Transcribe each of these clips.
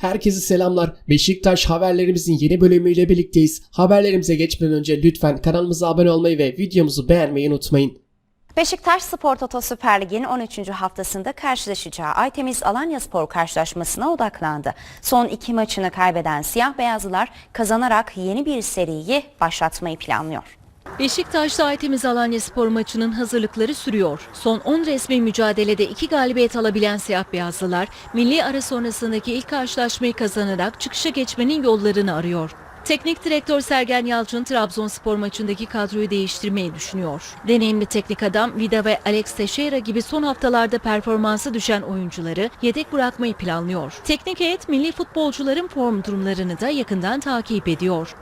Herkese selamlar. Beşiktaş haberlerimizin yeni bölümüyle birlikteyiz. Haberlerimize geçmeden önce lütfen kanalımıza abone olmayı ve videomuzu beğenmeyi unutmayın. Beşiktaş Spor Toto Süper Lig'in 13. haftasında karşılaşacağı Aytemiz Alanya Spor karşılaşmasına odaklandı. Son iki maçını kaybeden siyah beyazlılar kazanarak yeni bir seriyi başlatmayı planlıyor. Beşiktaş'ta Aytemiz Alanya Spor maçının hazırlıkları sürüyor. Son 10 resmi mücadelede iki galibiyet alabilen siyah beyazlılar, milli ara sonrasındaki ilk karşılaşmayı kazanarak çıkışa geçmenin yollarını arıyor. Teknik direktör Sergen Yalçın Trabzonspor maçındaki kadroyu değiştirmeyi düşünüyor. Deneyimli teknik adam Vida ve Alex Teixeira gibi son haftalarda performansı düşen oyuncuları yedek bırakmayı planlıyor. Teknik heyet milli futbolcuların form durumlarını da yakından takip ediyor.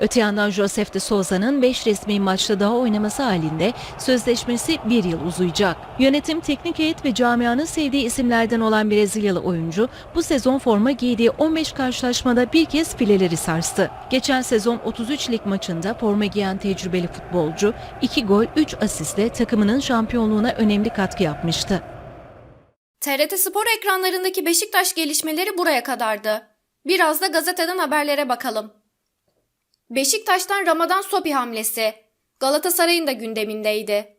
Öte yandan Josef de Souza'nın 5 resmi maçta daha oynaması halinde sözleşmesi bir yıl uzayacak. Yönetim, teknik heyet ve camianın sevdiği isimlerden olan Brezilyalı oyuncu bu sezon forma giydiği 15 karşılaşmada bir kez fileleri sarstı. Geçen sezon 33 lig maçında forma giyen tecrübeli futbolcu 2 gol 3 asistle takımının şampiyonluğuna önemli katkı yapmıştı. TRT Spor ekranlarındaki Beşiktaş gelişmeleri buraya kadardı. Biraz da gazeteden haberlere bakalım. Beşiktaş'tan Ramadan Sopi hamlesi. Galatasaray'ın da gündemindeydi.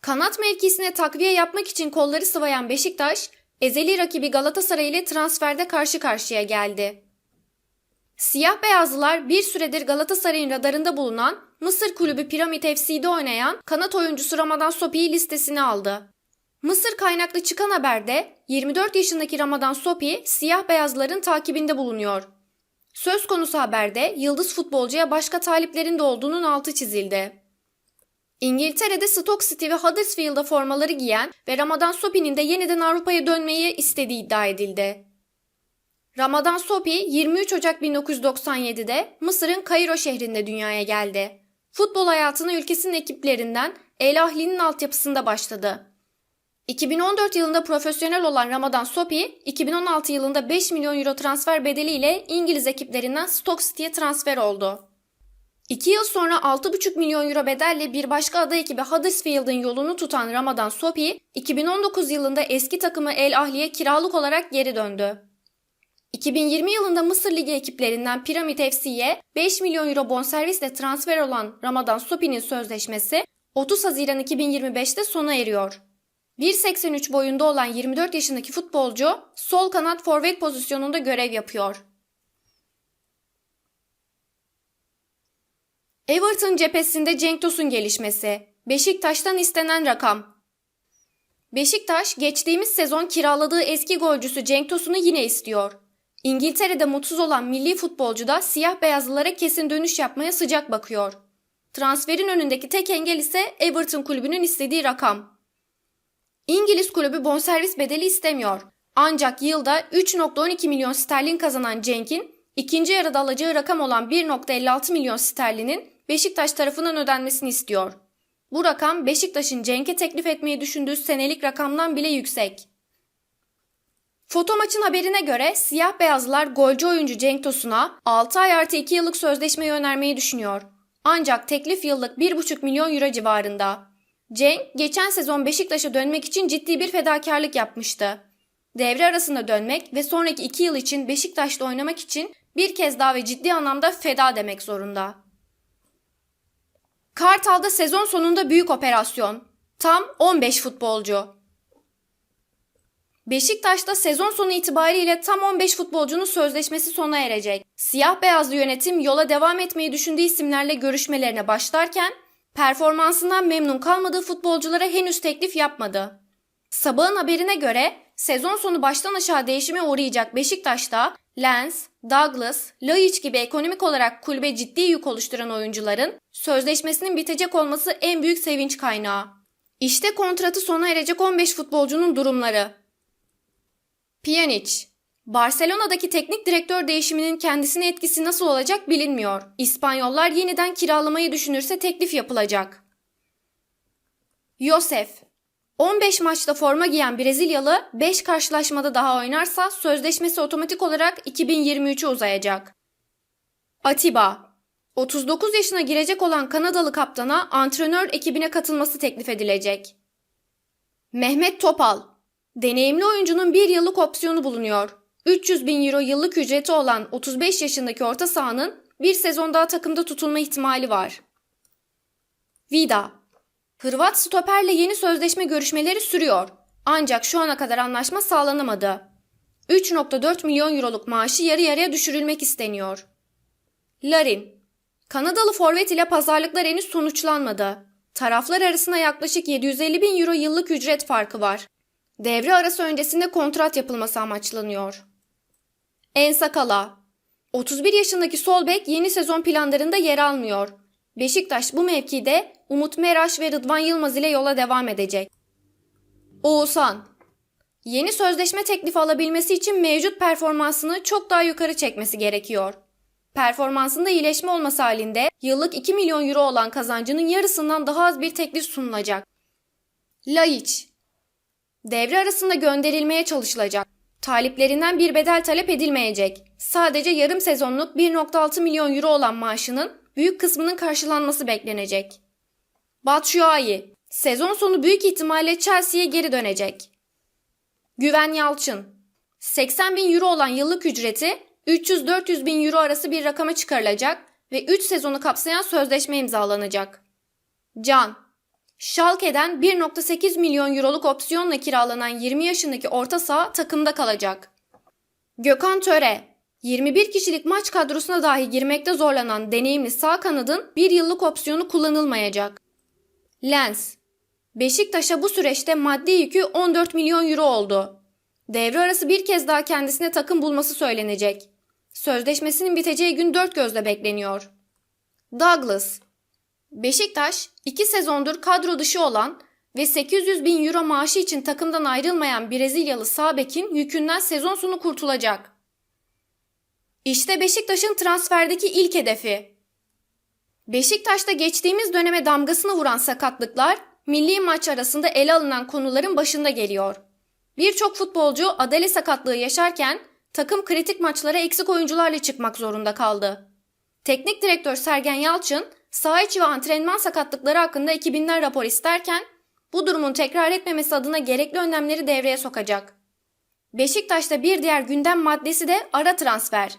Kanat mevkisine takviye yapmak için kolları sıvayan Beşiktaş, ezeli rakibi Galatasaray ile transferde karşı karşıya geldi. Siyah beyazlılar bir süredir Galatasaray'ın radarında bulunan Mısır kulübü Piramit FC'de oynayan kanat oyuncusu Ramadan Sopi'yi listesine aldı. Mısır kaynaklı çıkan haberde 24 yaşındaki Ramadan Sopi siyah beyazların takibinde bulunuyor. Söz konusu haberde yıldız futbolcuya başka taliplerin de olduğunun altı çizildi. İngiltere'de Stoke City ve Huddersfield'a formaları giyen ve Ramadan Sopi'nin de yeniden Avrupa'ya dönmeyi istediği iddia edildi. Ramadan Sopi 23 Ocak 1997'de Mısır'ın Kairo şehrinde dünyaya geldi. Futbol hayatına ülkesinin ekiplerinden El Ahli'nin altyapısında başladı. 2014 yılında profesyonel olan Ramadan Sopi, 2016 yılında 5 milyon euro transfer bedeliyle İngiliz ekiplerinden Stoke City'ye transfer oldu. 2 yıl sonra 6,5 milyon euro bedelle bir başka ada ekibi Huddersfield'ın yolunu tutan Ramadan Sopi, 2019 yılında eski takımı El Ahli'ye kiralık olarak geri döndü. 2020 yılında Mısır Ligi ekiplerinden Piramit FC'ye 5 milyon euro bonservisle transfer olan Ramadan Sopi'nin sözleşmesi 30 Haziran 2025'te sona eriyor. 1.83 boyunda olan 24 yaşındaki futbolcu sol kanat forvet pozisyonunda görev yapıyor. Everton cephesinde Cenk Tosun gelişmesi. Beşiktaş'tan istenen rakam. Beşiktaş geçtiğimiz sezon kiraladığı eski golcüsü Cenk Tosun'u yine istiyor. İngiltere'de mutsuz olan milli futbolcu da siyah beyazlılara kesin dönüş yapmaya sıcak bakıyor. Transferin önündeki tek engel ise Everton kulübünün istediği rakam. İngiliz kulübü bonservis bedeli istemiyor. Ancak yılda 3.12 milyon sterlin kazanan Cenk'in ikinci yarıda alacağı rakam olan 1.56 milyon sterlinin Beşiktaş tarafından ödenmesini istiyor. Bu rakam Beşiktaş'ın Cenk'e teklif etmeyi düşündüğü senelik rakamdan bile yüksek. Foto maçın haberine göre siyah beyazlılar golcü oyuncu Cenk Tosun'a 6 ay artı 2 yıllık sözleşmeyi önermeyi düşünüyor. Ancak teklif yıllık 1,5 milyon euro civarında. Cenk geçen sezon Beşiktaş'a dönmek için ciddi bir fedakarlık yapmıştı. Devre arasında dönmek ve sonraki iki yıl için Beşiktaş'ta oynamak için bir kez daha ve ciddi anlamda feda demek zorunda. Kartal'da sezon sonunda büyük operasyon. Tam 15 futbolcu. Beşiktaş'ta sezon sonu itibariyle tam 15 futbolcunun sözleşmesi sona erecek. Siyah beyazlı yönetim yola devam etmeyi düşündüğü isimlerle görüşmelerine başlarken performansından memnun kalmadığı futbolculara henüz teklif yapmadı. Sabahın haberine göre sezon sonu baştan aşağı değişime uğrayacak Beşiktaş'ta Lens, Douglas, Laiç gibi ekonomik olarak kulübe ciddi yük oluşturan oyuncuların sözleşmesinin bitecek olması en büyük sevinç kaynağı. İşte kontratı sona erecek 15 futbolcunun durumları. Pjanic Barcelona'daki teknik direktör değişiminin kendisine etkisi nasıl olacak bilinmiyor. İspanyollar yeniden kiralamayı düşünürse teklif yapılacak. Yosef 15 maçta forma giyen Brezilyalı 5 karşılaşmada daha oynarsa sözleşmesi otomatik olarak 2023'e uzayacak. Atiba 39 yaşına girecek olan Kanadalı kaptana antrenör ekibine katılması teklif edilecek. Mehmet Topal Deneyimli oyuncunun bir yıllık opsiyonu bulunuyor. 300 bin euro yıllık ücreti olan 35 yaşındaki orta sahanın bir sezon daha takımda tutulma ihtimali var. Vida Hırvat stoperle yeni sözleşme görüşmeleri sürüyor. Ancak şu ana kadar anlaşma sağlanamadı. 3.4 milyon euroluk maaşı yarı yarıya düşürülmek isteniyor. Larin Kanadalı forvet ile pazarlıklar henüz sonuçlanmadı. Taraflar arasında yaklaşık 750 bin euro yıllık ücret farkı var. Devre arası öncesinde kontrat yapılması amaçlanıyor. Ensakala 31 yaşındaki sol bek yeni sezon planlarında yer almıyor. Beşiktaş bu mevkide Umut Meraş ve Rıdvan Yılmaz ile yola devam edecek. Oğuzhan Yeni sözleşme teklifi alabilmesi için mevcut performansını çok daha yukarı çekmesi gerekiyor. Performansında iyileşme olması halinde yıllık 2 milyon euro olan kazancının yarısından daha az bir teklif sunulacak. Laiç Devre arasında gönderilmeye çalışılacak. Taliplerinden bir bedel talep edilmeyecek. Sadece yarım sezonluk 1.6 milyon euro olan maaşının büyük kısmının karşılanması beklenecek. Batshuayi Sezon sonu büyük ihtimalle Chelsea'ye geri dönecek. Güven Yalçın 80 bin euro olan yıllık ücreti 300-400 bin euro arası bir rakama çıkarılacak ve 3 sezonu kapsayan sözleşme imzalanacak. Can Schalke'den 1.8 milyon euroluk opsiyonla kiralanan 20 yaşındaki orta saha takımda kalacak. Gökhan Töre 21 kişilik maç kadrosuna dahi girmekte zorlanan deneyimli sağ kanadın bir yıllık opsiyonu kullanılmayacak. Lens Beşiktaş'a bu süreçte maddi yükü 14 milyon euro oldu. Devre arası bir kez daha kendisine takım bulması söylenecek. Sözleşmesinin biteceği gün dört gözle bekleniyor. Douglas Beşiktaş, iki sezondur kadro dışı olan ve 800 bin euro maaşı için takımdan ayrılmayan Brezilyalı sağ bekin yükünden sezon sonu kurtulacak. İşte Beşiktaş'ın transferdeki ilk hedefi. Beşiktaş'ta geçtiğimiz döneme damgasını vuran sakatlıklar milli maç arasında ele alınan konuların başında geliyor. Birçok futbolcu adale sakatlığı yaşarken takım kritik maçlara eksik oyuncularla çıkmak zorunda kaldı. Teknik direktör Sergen Yalçın saha içi ve antrenman sakatlıkları hakkında ekibinden rapor isterken bu durumun tekrar etmemesi adına gerekli önlemleri devreye sokacak. Beşiktaş'ta bir diğer gündem maddesi de ara transfer.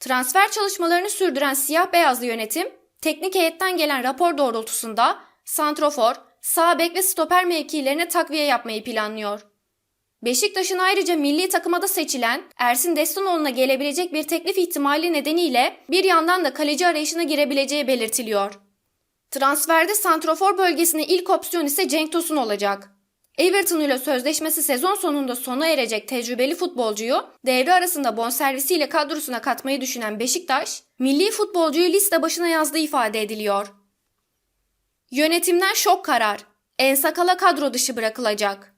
Transfer çalışmalarını sürdüren siyah beyazlı yönetim teknik heyetten gelen rapor doğrultusunda santrofor, sağ bek ve stoper mevkilerine takviye yapmayı planlıyor. Beşiktaş'ın ayrıca milli takıma da seçilen Ersin Destanoğlu'na gelebilecek bir teklif ihtimali nedeniyle bir yandan da kaleci arayışına girebileceği belirtiliyor. Transferde santrofor bölgesine ilk opsiyon ise Cenk Tosun olacak. Everton ile sözleşmesi sezon sonunda sona erecek tecrübeli futbolcuyu devre arasında bonservisiyle kadrosuna katmayı düşünen Beşiktaş, milli futbolcuyu liste başına yazdığı ifade ediliyor. Yönetimden şok karar. Ensakala kadro dışı bırakılacak.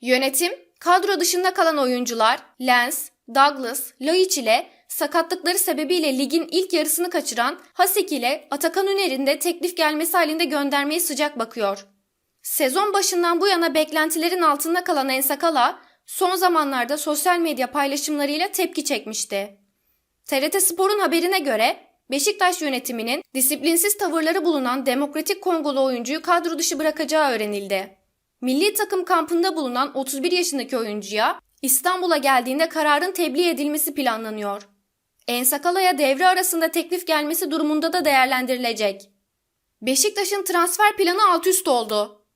Yönetim, kadro dışında kalan oyuncular Lens, Douglas, Laiç ile sakatlıkları sebebiyle ligin ilk yarısını kaçıran Hasek ile Atakan Üner'in de teklif gelmesi halinde göndermeye sıcak bakıyor. Sezon başından bu yana beklentilerin altında kalan Ensakala son zamanlarda sosyal medya paylaşımlarıyla tepki çekmişti. TRT Spor'un haberine göre Beşiktaş yönetiminin disiplinsiz tavırları bulunan Demokratik Kongolu oyuncuyu kadro dışı bırakacağı öğrenildi. Milli takım kampında bulunan 31 yaşındaki oyuncuya İstanbul'a geldiğinde kararın tebliğ edilmesi planlanıyor. Ensakala'ya devre arasında teklif gelmesi durumunda da değerlendirilecek. Beşiktaş'ın transfer planı alt üst oldu.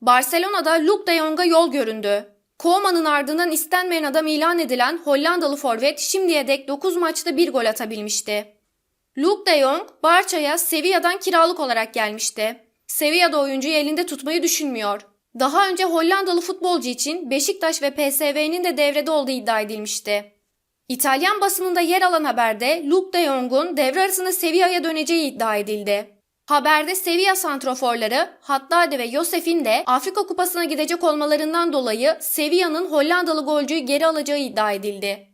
Barcelona'da Luke de Jong'a yol göründü. Koeman'ın ardından istenmeyen adam ilan edilen Hollandalı forvet şimdiye dek 9 maçta bir gol atabilmişti. Luke de Jong, Barça'ya Sevilla'dan kiralık olarak gelmişti. Sevilla'da oyuncuyu elinde tutmayı düşünmüyor. Daha önce Hollandalı futbolcu için Beşiktaş ve PSV'nin de devrede olduğu iddia edilmişti. İtalyan basınında yer alan haberde Luke de Jong'un devre arasında Sevilla'ya döneceği iddia edildi. Haberde Sevilla santroforları Haddadi ve Yosef'in de Afrika Kupası'na gidecek olmalarından dolayı Sevilla'nın Hollandalı golcüyü geri alacağı iddia edildi.